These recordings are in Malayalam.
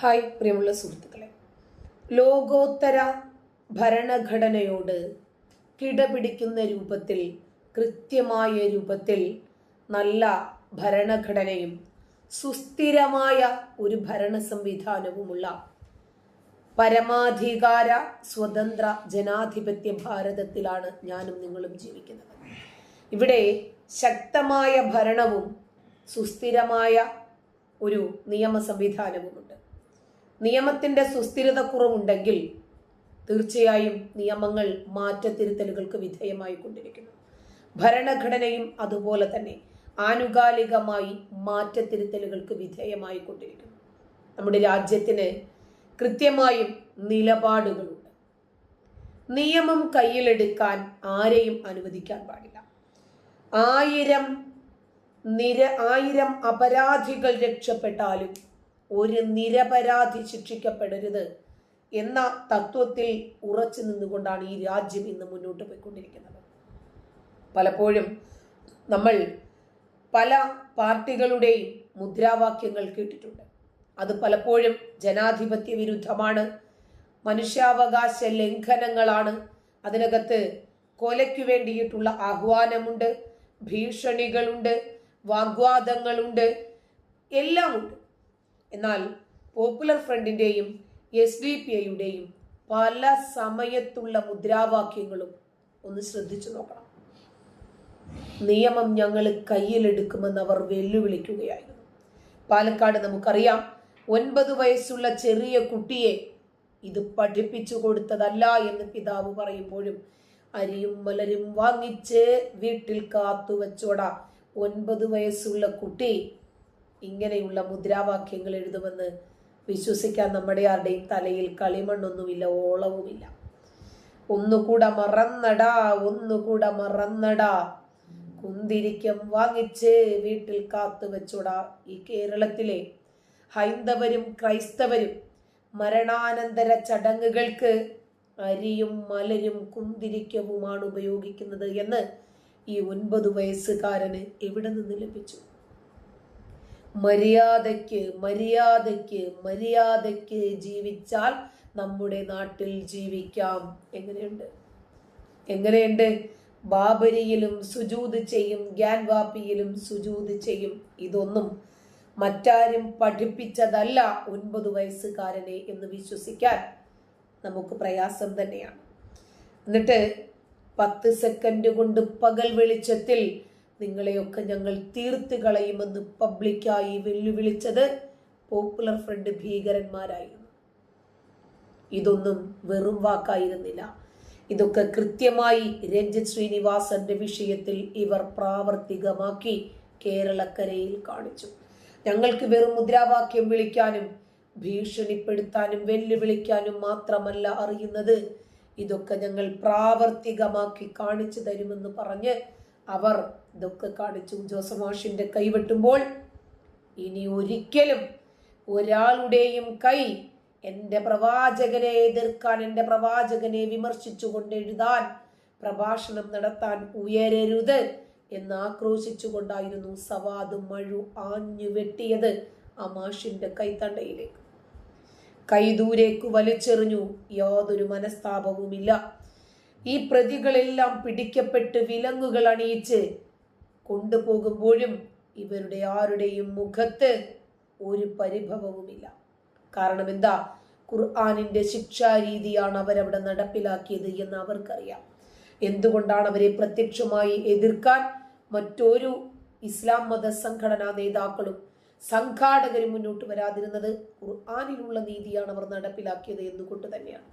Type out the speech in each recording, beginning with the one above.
ഹായ് പ്രിയമുള്ള സുഹൃത്തുക്കളെ. ലോകോത്തര ഭരണഘടനയോട് കിടപിടിക്കുന്ന രൂപത്തിൽ കൃത്യമായ രൂപത്തിൽ നല്ല ഭരണഘടനയും സുസ്ഥിരമായ ഒരു ഭരണ സംവിധാനവുമുള്ള പരമാധികാര സ്വതന്ത്ര ജനാധിപത്യ ഭാരതത്തിലാണ് ഞാനും നിങ്ങളും ജീവിക്കുന്നത്. ഇവിടെ ശക്തമായ ഭരണവും സുസ്ഥിരമായ ഒരു നിയമ സംവിധാനവുമുണ്ട് നിയമത്തിന്റെ സുസ്ഥിരത കുറവുണ്ടെങ്കിൽ തീർച്ചയായും നിയമങ്ങൾ മാറ്റത്തിരുത്തലുകൾക്ക് വിധേയമായി കൊണ്ടിരിക്കുന്നു. ഭരണഘടനയും അതുപോലെ തന്നെ ആനുകാലികമായി മാറ്റത്തിരുത്തലുകൾക്ക് വിധേയമായി കൊണ്ടിരിക്കുന്നു. നമ്മുടെ രാജ്യത്തിന് കൃത്യമായും നിലപാടുകളുണ്ട്. നിയമം കയ്യിലെടുക്കാൻ ആരെയും അനുവദിക്കാൻ പാടില്ല. ആയിരം നിര ആയിരം അപരാധികൾ രക്ഷപ്പെട്ടാലും ഒരു നിരപരാധി ശിക്ഷിക്കപ്പെടരുത് എന്ന തത്വത്തിൽ ഉറച്ചു നിന്നുകൊണ്ടാണ് ഈ രാജ്യം ഇന്ന് മുന്നോട്ട് പോയിക്കൊണ്ടിരിക്കുന്നത്. പലപ്പോഴും നമ്മൾ പല പാർട്ടികളുടെയും മുദ്രാവാക്യങ്ങൾ കേട്ടിട്ടുണ്ട്. അത് പലപ്പോഴും ജനാധിപത്യ വിരുദ്ധമാണ്. മനുഷ്യാവകാശ ലംഘനങ്ങളാണ്. അതിനകത്ത് കൊലയ്ക്ക് വേണ്ടിയിട്ടുള്ള ആഹ്വാനമുണ്ട് ഭീഷണികളുണ്ട് വാഗ്വാദങ്ങളുണ്ട് എല്ലാം ഉണ്ട് എന്നാൽ പോപ്പുലർ ഫ്രണ്ടിന്റെയും എസ് ഡി പി ഐയുടെയും പല സമയത്തുള്ള മുദ്രാവാക്യങ്ങളും ഒന്ന് ശ്രദ്ധിച്ചു നോക്കണം. നിയമം ഞങ്ങൾ കയ്യിലെടുക്കുമെന്ന് അവർ വെല്ലുവിളിക്കുകയായിരുന്നു. പാലക്കാട് നമുക്കറിയാം ഒൻപത് വയസ്സുള്ള ചെറിയ കുട്ടിയെ ഇത് പഠിപ്പിച്ചു കൊടുത്തതല്ല എന്ന് പിതാവ് പറയുമ്പോഴും അരിയും മലരും വാങ്ങിച്ച് വീട്ടിൽ കാത്തു വെച്ചോടാ ഒൻപത് വയസ്സുള്ള കുട്ടി ഇങ്ങനെയുള്ള മുദ്രാവാക്യങ്ങൾ എഴുതുമെന്ന് വിശ്വസിക്കാൻ നമ്മുടെ ആരുടെയും തലയിൽ കളിമണ്ണൊന്നുമില്ല ഓളവുമില്ല. ഒന്നുകൂടെ മറന്നടാ ഒന്നുകൂടെ മറന്നടാ. കുന്തിരിക്കം വാങ്ങിച്ച് വീട്ടിൽ കാത്തു വെച്ചോടാ ഈ കേരളത്തിലെ ഹൈന്ദവരും ക്രൈസ്തവരും. മരണാനന്തര ചടങ്ങുകൾക്ക് അരിയും മലരും കുന്തിരിക്കവുമാണ് ഉപയോഗിക്കുന്നത് എന്ന് ഈ ഒൻപത് വയസ്സുകാരന് എവിടെ നിന്ന് ലഭിച്ചു? മര്യാദയ്ക്ക് മര്യാദയ്ക്ക് മര്യാദയ്ക്ക് ജീവിച്ചാൽ നമ്മുടെ നാട്ടിൽ ജീവിക്കാം. എങ്ങനെയുണ്ട്? എങ്ങനെയുണ്ട്? ബാബരിയിലും സുജൂത് ചെയ്യും ഗ്യാൻവാപ്പിയിലും സുജൂത് ചെയ്യും. ഇതൊന്നും മറ്റാരും പഠിപ്പിച്ചതല്ല ഒൻപത് വയസ്സുകാരനെ എന്ന് വിശ്വസിക്കാൻ നമുക്ക് പ്രയാസം തന്നെയാണ്. എന്നിട്ട് പത്ത് സെക്കൻഡ് കൊണ്ട് പകൽ വെളിച്ചത്തിൽ നിങ്ങളെയൊക്കെ ഞങ്ങൾ തീർത്ത് കളയുമെന്ന് പബ്ലിക്കായി വെല്ലുവിളിച്ചത് പോപ്പുലർ ഫ്രണ്ട് ഭീകരന്മാരായിരുന്നു. ഇതൊന്നും വെറും വാക്കായിരുന്നില്ല. ഇതൊക്കെ കൃത്യമായി രഞ്ജിത് ശ്രീനിവാസന്റെ വിഷയത്തിൽ ഇവർ പ്രാവർത്തികമാക്കി കേരളക്കരയിൽ കാണിച്ചു. ഞങ്ങൾക്ക് വെറും മുദ്രാവാക്യം വിളിക്കാനും ഭീഷണിപ്പെടുത്താനും വെല്ലുവിളിക്കാനും മാത്രമല്ല അറിയുന്നത്. ഇതൊക്കെ ഞങ്ങൾ പ്രാവർത്തികമാക്കി കാണിച്ചു തരുമെന്ന് പറഞ്ഞ് അവർ ഇതൊക്കെ കാണിച്ചു ജോസമാഷിന്റെ കൈവെട്ടുമ്പോൾ ഇനി ഒരിക്കലും ഒരാളുടെയും കൈ എന്റെ പ്രവാചകനെ എതിർക്കാൻ എന്റെ പ്രവാചകനെ വിമർശിച്ചുകൊണ്ട് എഴുതാൻ പ്രഭാഷണം നടത്താൻ ഉയരരുത് എന്ന് ആക്രോശിച്ചുകൊണ്ടായിരുന്നു സവാദ് മഴു ആഞ്ഞു വെട്ടിയത് ആ മാഷിന്റെ കൈത്തണ്ടയിലേക്ക് കൈദൂരേക്ക് വലിച്ചെറിഞ്ഞു. യാതൊരു മനസ്താപവുമില്ല. ഈ പ്രതികളെല്ലാം പിടിക്കപ്പെട്ട് വിലങ്ങുകൾ അണിയിച്ച് കൊണ്ടുപോകുമ്പോഴും ഇവരുടെ ആരുടെയും മുഖത്ത് ഒരു പരിഭവവുമില്ല. കാരണം എന്താ ഖുർആാനിന്റെ ശിക്ഷാരീതിയാണ് അവരവിടെ നടപ്പിലാക്കിയത് എന്ന് അവർക്കറിയാം. എന്തുകൊണ്ടാണ് അവരെ പ്രത്യക്ഷമായി എതിർക്കാൻ മറ്റൊരു ഇസ്ലാം മത സംഘടനാ നേതാക്കളും സംഘാടകരും മുന്നോട്ട് വരാതിരുന്നത് ഖുർആാനിലുള്ള നീതിയാണ് അവർ നടപ്പിലാക്കിയത് എന്നുകൊണ്ട് തന്നെയാണ്.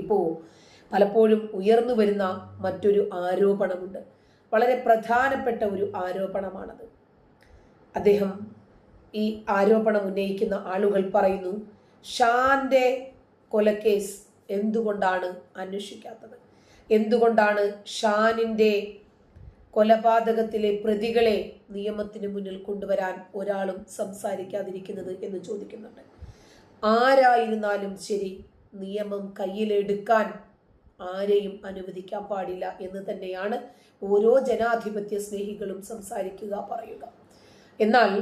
ഇപ്പോ പലപ്പോഴും ഉയർന്നു വരുന്ന മറ്റൊരു ആരോപണമുണ്ട്. വളരെ പ്രധാനപ്പെട്ട ഒരു ആരോപണമാണത്. അദ്ദേഹം ഈ ആരോപണം ഉന്നയിക്കുന്ന ആളുകൾ പറയുന്നു ഷാന്റെ കൊലക്കേസ് എന്തുകൊണ്ടാണ് അന്വേഷിക്കാത്തത്? എന്തുകൊണ്ടാണ് ഷാനിന്റെ കൊലപാതകത്തിലെ പ്രതികളെ നിയമത്തിന് മുന്നിൽ കൊണ്ടുവരാൻ ഒരാളും സംസാരിക്കാതിരിക്കുന്നത് എന്ന് ചോദിക്കുന്നുണ്ട്? ആരായിരുന്നാലും ശരി നിയമം കയ്യിലെടുക്കാൻ ആരെയും അനുവദിക്കാൻ പാടില്ല എന്ന് തന്നെയാണ് ഓരോ ജനാധിപത്യ സ്നേഹികളും സംസാരിക്കുക പറയുക. എന്നാൽ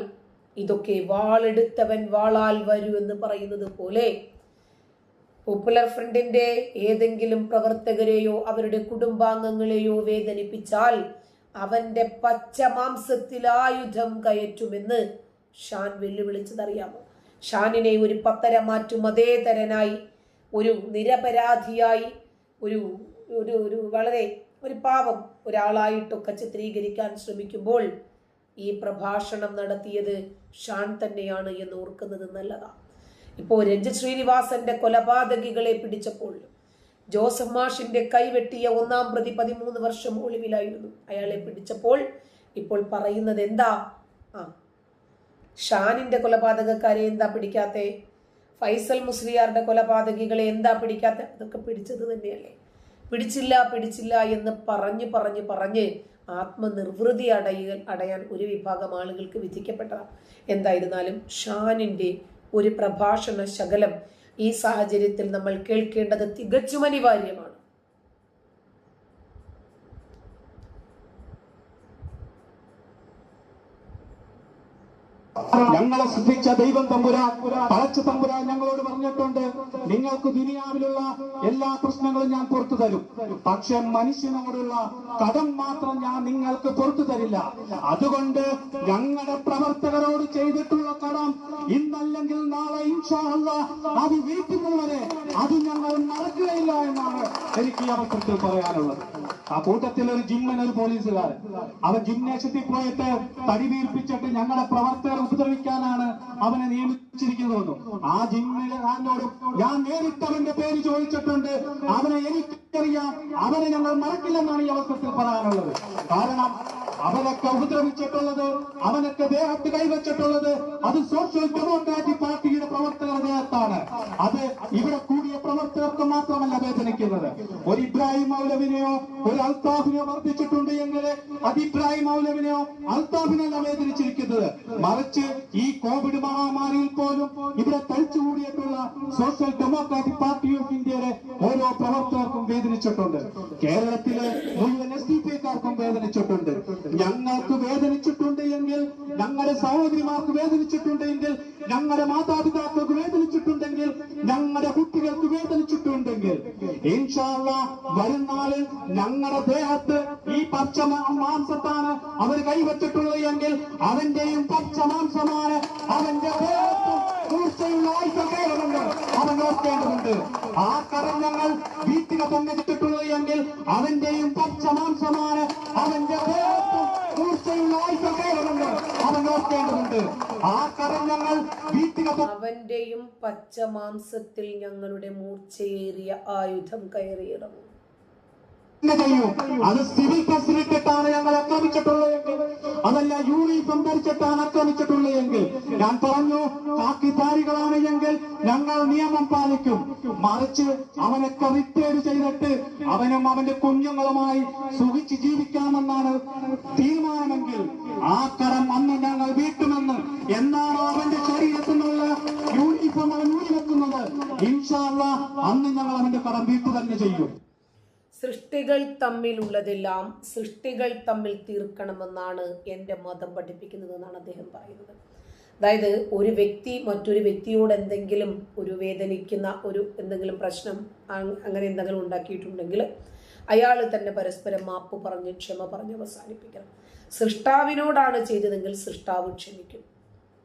ഇതൊക്കെ വാളെടുത്തവൻ വാളാൽ വരൂ എന്ന് പറയുന്നത് പോലെ പോപ്പുലർ ഫ്രണ്ടിന്റെ ഏതെങ്കിലും പ്രവർത്തകരെയോ അവരുടെ കുടുംബാംഗങ്ങളെയോ വേദനിപ്പിച്ചാൽ അവന്റെ പച്ച മാംസത്തിൽ ആയുധം കയറ്റുമെന്ന് ഷാൻ വെല്ലുവിളിച്ചതറിയാമോ? ഷാനിനെ ഒരു പത്തര മാറ്റും അതേ തരനായി ഒരു നിരപരാധിയായി ഒരു ഒരു ഒരു വളരെ ഒരു പാവം ഒരാളായിട്ടൊക്കെ ചിത്രീകരിക്കാൻ ശ്രമിക്കുമ്പോൾ ഈ പ്രഭാഷണം നടത്തിയത് ഷാൻ തന്നെയാണ് എന്ന് ഓർക്കുന്നത് നല്ലതാണ് ഇപ്പോൾ രഞ്ജിത് ശ്രീനിവാസന്റെ കൊലപാതകികളെ പിടിച്ചപ്പോൾ ജോസഫ് മാഷിന്റെ കൈവെട്ടിയ ഒന്നാം പ്രതി പതിമൂന്ന് വർഷം ഒളിവിലായിരുന്നു. അയാളെ പിടിച്ചപ്പോൾ ഇപ്പോൾ പറയുന്നത് എന്താ? ആ ഷാനിന്റെ കൊലപാതകക്കാരെ എന്താ പിടിക്കാത്തെ? ഫൈസൽ മുസ്ലിയാറിന്റെ കൊലപാതകികളെ എന്താ പിടിക്കാത്ത? അതൊക്കെ പിടിച്ചത് തന്നെയല്ലേ? പിടിച്ചില്ല പിടിച്ചില്ല എന്ന് പറഞ്ഞ് പറഞ്ഞ് പറഞ്ഞ് ആത്മനിർവൃതി അടയ അടയാൻ ഒരു വിഭാഗം ആളുകൾക്ക് വിധിക്കപ്പെട്ടതാണ് എന്തായിരുന്നാലും ഷാനിന്റെ ഒരു പ്രഭാഷണ ശകലം ഈ സാഹചര്യത്തിൽ നമ്മൾ കേൾക്കേണ്ടത് തികച്ചും അനിവാര്യമാണ്. ഞങ്ങളെ സൃഷ്ടിച്ച ദൈവം തമ്പുരാൻ പളച്ചു തമ്പുരാൻ ഞങ്ങളോട് പറഞ്ഞിട്ടുണ്ട്. നിങ്ങൾക്ക് ദുനിയാവിലുള്ള എല്ലാ പ്രശ്നങ്ങളും ഞാൻ പുറത്തു തരും. പക്ഷെ മനുഷ്യനോടുള്ള കടം മാത്രം ഞാൻ നിങ്ങൾക്ക് പുറത്തു തരില്ല. അതുകൊണ്ട് ഞങ്ങളുടെ പ്രവർത്തകരോട് ചെയ്തിട്ടുള്ള കടം ഇന്നല്ലെങ്കിൽ നാളെ ഇൻഷാ അല്ലാ അത് വീട്ടുന്നതുവരെ അത് ഞങ്ങൾ മറക്കുകയില്ല എന്നാണ് എനിക്ക് ഈ അവസരത്തിൽ പറയാനുള്ളത്. ആ കൂട്ടത്തിൽ ഒരു ജിമ്മൻ ഒരു പോലീസുകാരൻ. അവൻ ജിംനേഷത്തിൽ പോയിട്ട് തടി വീർപ്പിച്ചിട്ട് ഞങ്ങളുടെ പ്രവർത്തകർ ഉപദ്രവിക്കാനാണ് അവനെ നിയമിച്ചിരിക്കുന്നതെന്നും ആ ജിമ്മിനോട് ഞാൻ നേരിട്ട് അവന്റെ പേര് ചോദിച്ചിട്ടുണ്ട്. അവനെ എനിക്കറിയാം. അവനെ ഞങ്ങൾ മറക്കില്ലെന്നാണ് ഈ അവസരത്തിൽ പറയാനുള്ളത്. കാരണം അവനൊക്കെ ഉപദ്രവിച്ചിട്ടുള്ളത് അവനൊക്കെ ദേഹത്ത് കൈവച്ചിട്ടുള്ളത് അത് സോഷ്യൽ ഡെമോക്രാറ്റിക് പാർട്ടിയുടെ പ്രവർത്തകരുടെ ദേഹത്താണ്. അത് ഇവിടെ കൂടിയ പ്രവർത്തകർക്ക് മാത്രമല്ല വേദനിക്കുന്നത്. ഒരു ഇബ്രാഹിം മൗലവിനെയോ ഒരു അൽത്താഫിനെയോ വർദ്ധിച്ചിട്ടുണ്ട് എങ്കിൽ അത് ഇബ്രാഹിം മൗലവിനെയോ അൽത്താഫിനല്ല വേദനിച്ചിരിക്കുന്നത്. മറിച്ച് ഈ കോവിഡ് മഹാമാരിയിൽ പോലും ഇവിടെ തളിച്ചുകൂടിയിട്ടുള്ള സോഷ്യൽ ഡെമോക്രാറ്റിക് പാർട്ടി ഓഫ് ഇന്ത്യയുടെ ഓരോ പ്രവർത്തകർക്കും വേദനിച്ചിട്ടുണ്ട്. കേരളത്തിലെ മുഴുവൻ എസ് ഡി പി വേദനിച്ചിട്ടുണ്ട്. ഞങ്ങൾക്ക് വേദനിച്ചിട്ടുണ്ട് എങ്കിൽ ഞങ്ങളുടെ സഹോദരിമാർക്ക് വേദനിച്ചിട്ടുണ്ട് എങ്കിൽ ഞങ്ങളുടെ മാതാപിതാക്കൾക്ക് വേദനിച്ചിട്ടുണ്ടെങ്കിൽ ഞങ്ങളുടെ കുട്ടികൾക്ക് വേദനിച്ചിട്ടുണ്ടെങ്കിൽ ഇൻഷാള്ള വരും നാളിൽ ഞങ്ങളുടെ ദേഹത്ത് ഈ പച്ച മാംസത്താണ് അവർ കൈവച്ചിട്ടുള്ളത് എങ്കിൽ അവന്റെയും പച്ച മാംസമാണ് അവന്റെ അവൻ ഓർക്കേണ്ടതുണ്ട് ആ കരം ഞങ്ങൾ വീട്ടിൽ തന്നെ ഇട്ടിട്ടുള്ളത് എങ്കിൽ അവന്റെയും പച്ച മാംസമാണ് അവന്റെ മൂർച്ചയുള്ള ആയുധങ്ങളുണ്ട് അവൻ ആ അവന്റെയും പച്ചമാംസത്തിൽ ഞങ്ങളുടെ മൂർച്ചയേറിയ ആയുധം കയറിയിറങ്ങും. ചെയ്യും അത് സിവിൽ ഡ്രസ്സിലിട്ടിട്ടാണ് ഞങ്ങൾ ആക്രമിച്ചിട്ടുള്ളതെങ്കിൽ അതല്ല യൂണിഫോം ധരിച്ചിട്ടാണ് ആക്രമിച്ചിട്ടുള്ളതെങ്കിൽ ഞാൻ പറഞ്ഞു കാക്കിധാരികളാണ് എങ്കിൽ ഞങ്ങൾ നിയമം പാലിക്കും. മറിച്ച് അവനൊക്കെ റിട്ടേഡ് ചെയ്തിട്ട് അവനും അവന്റെ കുഞ്ഞുങ്ങളുമായി സുഖിച്ച് ജീവിക്കാമെന്നാണ് തീരുമാനമെങ്കിൽ ആ കടം അന്ന് ഞങ്ങൾ വീട്ടുമെന്ന് എന്നാണോ അവന്റെ ശരീരത്തിനുള്ള യൂണിഫോം അവൻ ഊരിവെക്കുന്നത്? ഇൻഷാല്ല അന്ന് ഞങ്ങൾ അവന്റെ കടം വീട്ടു തന്നെ ചെയ്യും. സൃഷ്ടികൾ തമ്മിലുള്ളതെല്ലാം സൃഷ്ടികൾ തമ്മിൽ തീർക്കണമെന്നാണ് എന്റെ മതം പഠിപ്പിക്കുന്നത് എന്നാണ് അദ്ദേഹം പറയുന്നത്. അതായത് ഒരു വ്യക്തി മറ്റൊരു വ്യക്തിയോട് എന്തെങ്കിലും ഒരു വേദനിക്കുന്ന ഒരു എന്തെങ്കിലും പ്രശ്നം അങ്ങനെ എന്തെങ്കിലും ഉണ്ടാക്കിയിട്ടുണ്ടെങ്കിൽ അയാൾ തന്നെ പരസ്പരം മാപ്പ് പറഞ്ഞ് ക്ഷമ പറഞ്ഞ് അവസാനിപ്പിക്കണം. സൃഷ്ടാവിനോടാണ് ചെയ്തതെങ്കിൽ സൃഷ്ടാവ് ക്ഷമിക്കും.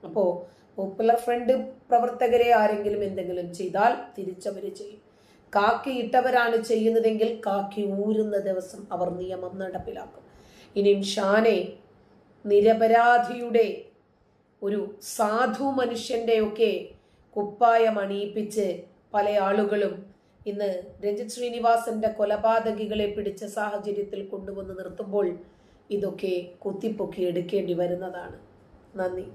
അപ്പോൾ പോപ്പുലർ ഫ്രണ്ട് പ്രവർത്തകരെ ആരെങ്കിലും എന്തെങ്കിലും ചെയ്താൽ തിരിച്ചവർ ചെയ്യും. കാക്കി ഇട്ടവരാണ് ചെയ്യുന്നതെങ്കിൽ കാക്കി ഊരുന്ന ദിവസം അവർ നിയമം നടപ്പിലാക്കും. ഇനിയും ഷാനെ നിരപരാധിയുടെ ഒരു സാധു മനുഷ്യന്റെയൊക്കെ കുപ്പായം അണിയിപ്പിച്ച് പല ആളുകളും ഇന്ന് രഞ്ജിത് ശ്രീനിവാസന്റെ കൊലപാതകികളെ പിടിച്ച സാഹചര്യത്തിൽ കൊണ്ടുവന്ന് നിർത്തുമ്പോൾ ഇതൊക്കെ കുത്തിപ്പൊക്കി എടുക്കേണ്ടി വരുന്നതാണ്. നന്ദി.